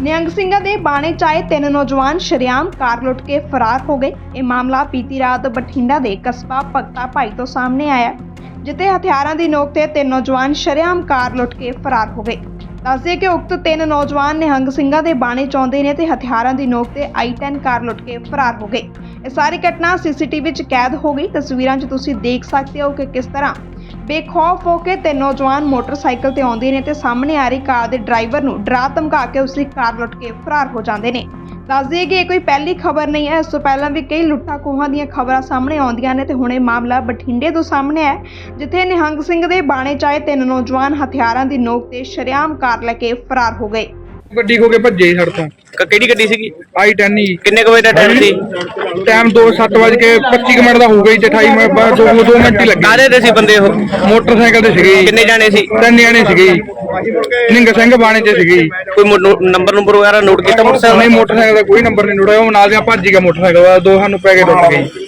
ਨਿਹੰਗ ਸਿੰਘਾਂ ਦੇ ਬਾਣੇ ਚਾਏ ਤਿੰਨ ਨੌਜਵਾਨ ਸ਼ਰੇਆਮ ਕਾਰ ਲੁੱਟ ਕੇ ਫਰਾਰ ਹੋ ਗਏ। ਇਹ ਮਾਮਲਾ ਬੀਤੀ ਰਾਤ ਬਠਿੰਡਾ ਦੇ ਕਸਬਾ ਭਗਤਾ ਭਾਈ ਤੋਂ ਸਾਹਮਣੇ ਆਇਆ ਜਿੱਥੇ ਹਥਿਆਰਾਂ ਦੀ ਨੋਕ ਤੇ ਤਿੰਨ ਨੌਜਵਾਨ ਸ਼ਰੇਆਮ ਕਾਰ ਲੁੱਟ ਕੇ ਫਰਾਰ ਹੋ ਗਏ। ਦੱਸਦੇ ਕਿ ਉਕਤ ਤਿੰਨ ਨੌਜਵਾਨ ਨਿਹੰਗ ਸਿੰਘਾਂ ਦੇ ਬਾਣੇ ਚਾਉਂਦੇ ਨੇ ਤੇ ਹਥਿਆਰਾਂ ਦੀ ਨੋਕ ਤੇ i10 ਕਾਰ ਲੁੱਟ ਕੇ ਫਰਾਰ ਹੋ ਗਏ। ਇਹ ਸਾਰੀ ਘਟਨਾ ਸੀਸੀਟੀਵੀ 'ਚ ਕੈਦ ਹੋ ਗਈ। ਤਸਵੀਰਾਂ 'ਚ ਤੁਸੀਂ ਦੇਖ ਸਕਦੇ ਹੋ ਕਿ ਕਿਸ ਤਰ੍ਹਾਂ ਬੇਖੌਫ ਹੋ ਕੇ ਤਿੰਨ ਨੌਜਵਾਨ ਮੋਟਰਸਾਈਕਲ ਤੇ ਆਉਂਦੇ ਨੇ ਤੇ ਸਾਹਮਣੇ ਆ ਰਹੀ ਕਾਰ ਦੇ ਡਰਾਈਵਰ ਨੂੰ ਡਰਾ ਧਮਕਾ ਕੇ ਉਸਦੀ ਕਾਰ ਲੁੱਟ ਕੇ ਫਰਾਰ ਹੋ ਜਾਂਦੇ ਨੇ। ਦੱਸ ਦਈਏ ਕਿ ਇਹ ਕੋਈ ਪਹਿਲੀ ਖਬਰ ਨਹੀਂ ਹੈ। ਇਸ ਤੋਂ ਪਹਿਲਾਂ ਵੀ ਕਈ ਲੁੱਟਾਂ ਖੋਹਾਂ ਦੀਆਂ ਖਬਰਾਂ ਸਾਹਮਣੇ ਆਉਂਦੀਆਂ ਨੇ ਤੇ ਹੁਣ ਇਹ ਮਾਮਲਾ ਬਠਿੰਡੇ ਤੋਂ ਸਾਹਮਣੇ ਹੈ, ਜਿੱਥੇ ਨਿਹੰਗ ਸਿੰਘ ਦੇ ਬਾਣੇ ਚਾਏ ਤਿੰਨ ਨੌਜਵਾਨ ਹਥਿਆਰਾਂ ਦੀ ਨੋਕ ਤੇ ਸ਼ਰੇਆਮ ਕਾਰ ਲੈ ਕੇ ਫਰਾਰ ਹੋ ਗਏ। ਗੱਡੀ ਖੋ ਕੇ ਭੱਜੇ ਸਾਡੇ ਤੋਂ ਕ- ਕਿਹੜੀ ਗੱਡੀ ਸੀਗੀ ਆਈ 10 ਹੀ ਕਿੰਨੇ ਕੁ ਵਜੇ ਦਾ ਟਾਈਮ ਸੀ ਟਾਈਮ 2:07 ਵਜੇ ਕੇ 25 ਕੁ ਮਿੰਟ ਦਾ ਹੋ ਗਈ ਤੇ 28 ਮਿੰਟ ਬਾਅਦ 2 2 ਮਿੰਟ ਹੀ ਲੱਗੇ ਕਾਹਦੇ ਤੇ ਸੀ ਬੰਦੇ ਉਹ ਮੋਟਰਸਾਈਕਲ ਤੇ ਸੀਗੇ ਜੀ। ਕਿੰਨੇ ਜਾਣੇ ਸੀ ਤਿੰਨ ਜਣੇ ਸੀਗੇ ਜੀ। ਨਿੰਗ ਸਿੰਘ ਬਾਣੇ ਚ ਸੀਗੇ ਜੀ। ਕੋਈ ਮੋ- ਨੋ- ਨੰਬਰ ਨੰਬਰ ਵਗੈਰਾ ਨੋਟ ਕੀਤਾ ਨਹੀਂ ਮੋਟਰਸਾਈਕਲ ਮੋਟਰਸਾਈਕਲ ਦਾ ਕੋਈ ਨੰਬਰ ਨਹੀਂ ਨੋਟਿਆ ਉਹ ਨਾਲ ਦੇ ਭੱਜ ਗਿਆ ਮੋਟਰਸਾਈਕਲ ਦਾ ਦੋ ਸਾਨੂੰ ਪੈ ਕੇ ਟੁੱਟ ਗਏ ਜੀ।